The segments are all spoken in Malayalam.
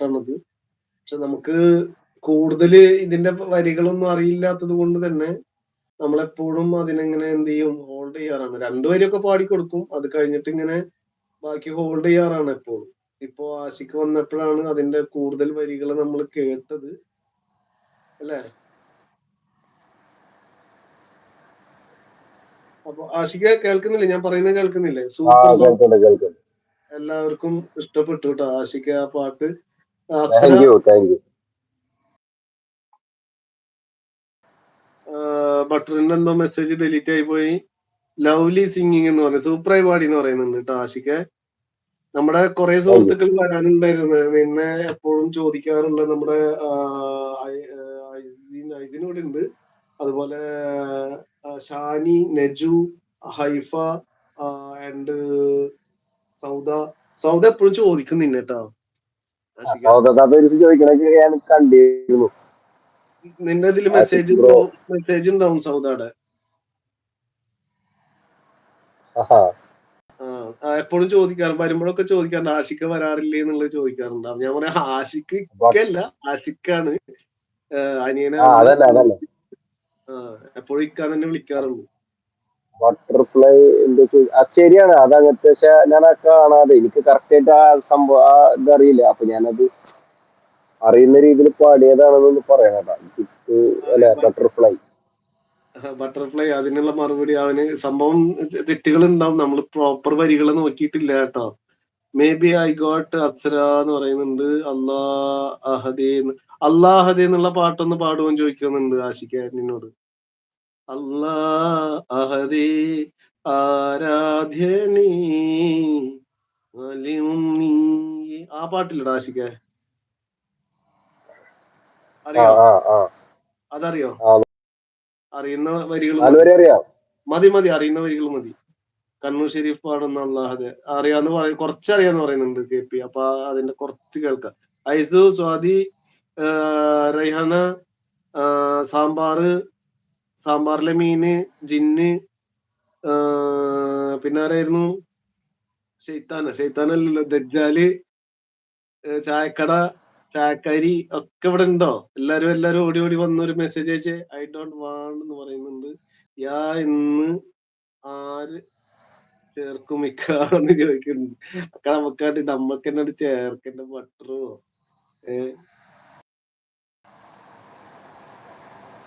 പാട്ടാണത് പക്ഷെ നമുക്ക് കൂടുതൽ ഇതിന്റെ വരികളൊന്നും അറിയില്ലാത്തത് കൊണ്ട് തന്നെ നമ്മളെപ്പോഴും അതിനെങ്ങനെ എന്ത് ചെയ്യും ഹോൾഡ് ചെയ്യാറാണ്. രണ്ടു വരിയൊക്കെ പാടിക്കൊടുക്കും അത് കഴിഞ്ഞിട്ട് ഇങ്ങനെ ബാക്കി ഹോൾഡ് ചെയ്യാറാണ് എപ്പോഴും. ഇപ്പോ ആശിക്ക് വന്നപ്പോഴാണ് അതിന്റെ കൂടുതൽ വരികൾ നമ്മൾ കേട്ടത്. അല്ലേ? അപ്പൊ ആഷിക്ക് കേൾക്കുന്നില്ലേ? ഞാൻ പറയുന്നത് കേൾക്കുന്നില്ലേ? സൂപ്പർ എല്ലാവർക്കും ഇഷ്ടപ്പെട്ടു കേട്ടോ ആഷിക്ക് ആ പാട്ട്. താങ്ക് യു താങ്ക് യു ബട്ടറിന്റെ എന്തോ മെസ്സേജ് ഡിലീറ്റ് ആയി പോയി. ലവ്ലി സിംഗിങ് എന്ന് പറയുന്നത് സൂപ്പറായി പാടി എന്ന് പറയുന്നുണ്ട് കേട്ടോ ആഷിക്ക്. നമ്മുടെ കുറെ സുഹൃത്തുക്കൾ വരാനുണ്ടായിരുന്നു. നിന്നെ എപ്പോഴും ചോദിക്കാറുണ്ട് നമ്മുടെ ഐസിൻ ഇവിടെ ഉണ്ട്. അതുപോലെ ഷാനി നജു ഹൈഫ ആൻഡ് സൗദ. സൗദ എപ്പോഴും ചോദിക്കും നിന്നെ കേട്ടോ ഞാൻ കണ്ടിരുന്നു. നിന്റെ ഇതിൽ മെസ്സേജ് മെസ്സേജ് ഉണ്ടാവും സൗദാടെ. എപ്പോഴും ചോദിക്കാറുണ്ട് വരുമ്പോഴൊക്കെ ചോദിക്കാറുണ്ട് ആഷിക്ക് വരാറില്ലേ എന്നുള്ളത് ചോദിക്കാറുണ്ട്. ഞാൻ പറയാം ആഷിക്ക് ഇക്കല്ല ആഷിക്കാണ് അനിയനാണ് എപ്പോഴും ഇക്കാൻ തന്നെ വിളിക്കാറുണ്ട്. ബട്ടർഫ്ലൈ എന്താ അത് ശരിയാണ്. അത് അങ്ങനത്തെ പക്ഷെ ഞാൻ ആ കാണാതെ എനിക്ക് കറക്റ്റ് ആയിട്ട് ആ സംഭവം ആ ഇതറിയില്ല. അപ്പൊ ഞാനത് അറിയുന്ന രീതിയിൽ പാടിയതാണെന്നൊന്ന് പറയണം കേട്ടോ. ജിത്ത് അല്ല? ബട്ടർഫ്ലൈ ബട്ടർഫ്ലൈ അതിനുള്ള മറുപടി അവന് സംഭവം തെറ്റുകൾ ഉണ്ടാവും നമ്മൾ പ്രോപ്പർ വരികൾ നോക്കിയിട്ടില്ല കേട്ടോ. May be I got Apsara എന്ന് പറയുന്നുണ്ട്. അല്ലാ അഹദേ അല്ലാ അഹദേ എന്നുള്ള പാട്ടൊന്ന് പാടുമെന്ന് ചോദിക്കുന്നുണ്ട് ആഷിക്ക നിന്നോട് അല്ലാ അഹദേ ആരാധ്യനീ അലിയും നീ. ആ പാട്ടില്ലടാ ആശിക്ക. അറിയോ? അതറിയോ? അറിയുന്ന വരികൾ മതി. മതി അറിയുന്ന വരികൾ മതി. കണ്ണൂർ ഷെരീഫ് പാടുന്ന അള്ളാഹദ് അറിയാന്ന് പറയും കുറച്ചറിയാന്ന് പറയുന്നുണ്ട് കെ പി. അപ്പൊ അതിന്റെ കുറച്ച് കേൾക്കാം. ഐസു സ്വാതി റൈഹാന സാമ്പാറ് സാമ്പാറിലെ മീന് ജിന്ന് ആ, പിന്നെ ആരായിരുന്നു ഷെയ്ത്താന ഷെയ്ത്താനല്ലല്ലോ ദജ്ജാൽ ചായക്കട ചായക്കാരി ഒക്കെ ഇവിടെ ഉണ്ടോ? എല്ലാരും എല്ലാരും ഓടി ഓടി വന്ന ഒരു മെസ്സേജ് അയച്ച് ഐ ഡോണ്ട് വാണ്ട് എന്ന് പറയുന്നുണ്ട്. യാ ഇന്ന് ആര് ചേർക്കും മിക്കാണെന്ന് ചോദിക്കുന്നു അക്ക നമുക്കാട്ടി നമ്മക്ക് തന്നെ ചേർക്കണ്ട ബട്ടറോ ഏഹ്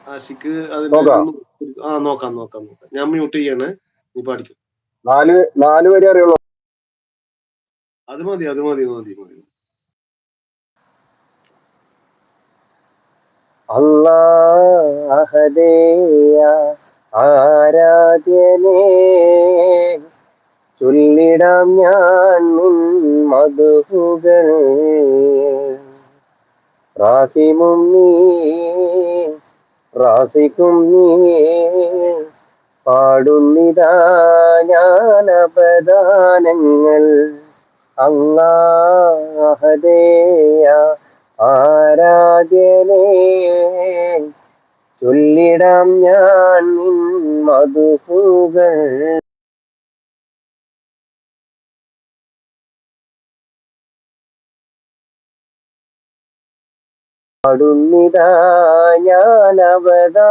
ആഷിക്ക് അതിന്റെ ആ നോക്കാം നോക്കാം നോക്കാം. ഞാൻ മ്യൂട്ട് ചെയ്യണേ. നീ പാടിക്കും നാല് നാല് വരെ അറിയുള്ളൂ. അത് മതി അത് മതി മതി മതി. അല്ലാഹദേയ ആരാധ്യനേ. ചൊല്ലിടാം ഞാൻ നിൻ മധുഹുകൾ. റാഹിമും നീ റാസിക്കും നീ. പാടുന്നിതാ ജ്ഞാനപദാനങ്ങൾ അങ്ങാഹദേയ ആരാധ്യനേ. ചൊല്ലിടാം ഞാൻ നിൻ മധുഹുകൾ. പാടുന്നിതാ ജ്ഞാനപദാനങ്ങൾ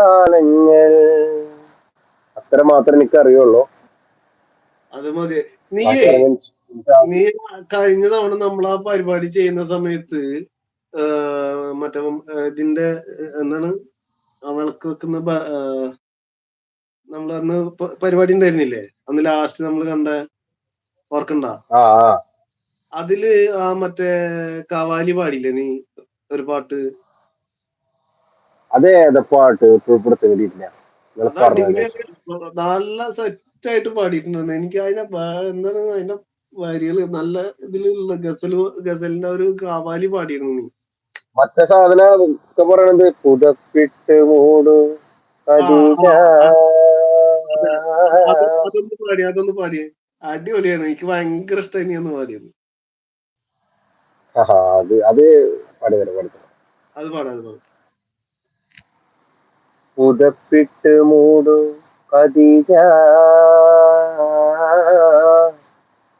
അത്ര മാത്രം എനിക്ക് അറിയുള്ളൂ അത് മതി നീ നീ കഴിഞ്ഞ തവണ നമ്മൾ ആ പരിപാടി ചെയ്യുന്ന സമയത്ത് മറ്റേ ഇതിന്റെ എന്താണ് വിളക്ക് വെക്കുന്ന നമ്മൾ അന്ന് പരിപാടി ഉണ്ടായിരുന്നില്ലേ? അന്ന് ലാസ്റ്റ് നമ്മൾ കണ്ട ഓർക്കണ്ട? അതിൽ ആ മറ്റേ കവാലി പാടില്ലേ നീ? ഒരു പാട്ട്. അതെ അതെ പാട്ട് ഉൾപ്പെടുത്തി അടിപൊളിയായിട്ട് നല്ല സെറ്റ് ആയിട്ട് പാടിയിട്ടുണ്ട്. എനിക്ക് അതിനെ എന്താണ് അതിന്റെ വരികൾ നല്ല ഇതിലുള്ള ഗസൽ ഗസലിന്റെ ഒരു കാവാലി പാടിയിരുന്നു നീ. മറ്റേ സാധനം ഒക്കെ പറയണത് പുതപ്പിട്ട് മൂട് അതൊന്ന് പാടി അതൊന്ന് പാടിയേ. അടിപൊളിയാണ്. എനിക്ക് ഭയങ്കര ഇഷ്ടമായി നീ ഒന്ന് പാടിയത്. അത് അത് പാടിത്തരാം പാടിത്തരാം. അത് പാടാം അത് പാടാം. പുതപ്പിട്ട് മൂടു ഖദീജ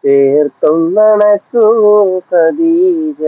ചേർത്തും നടക്കൂ ഖദീജ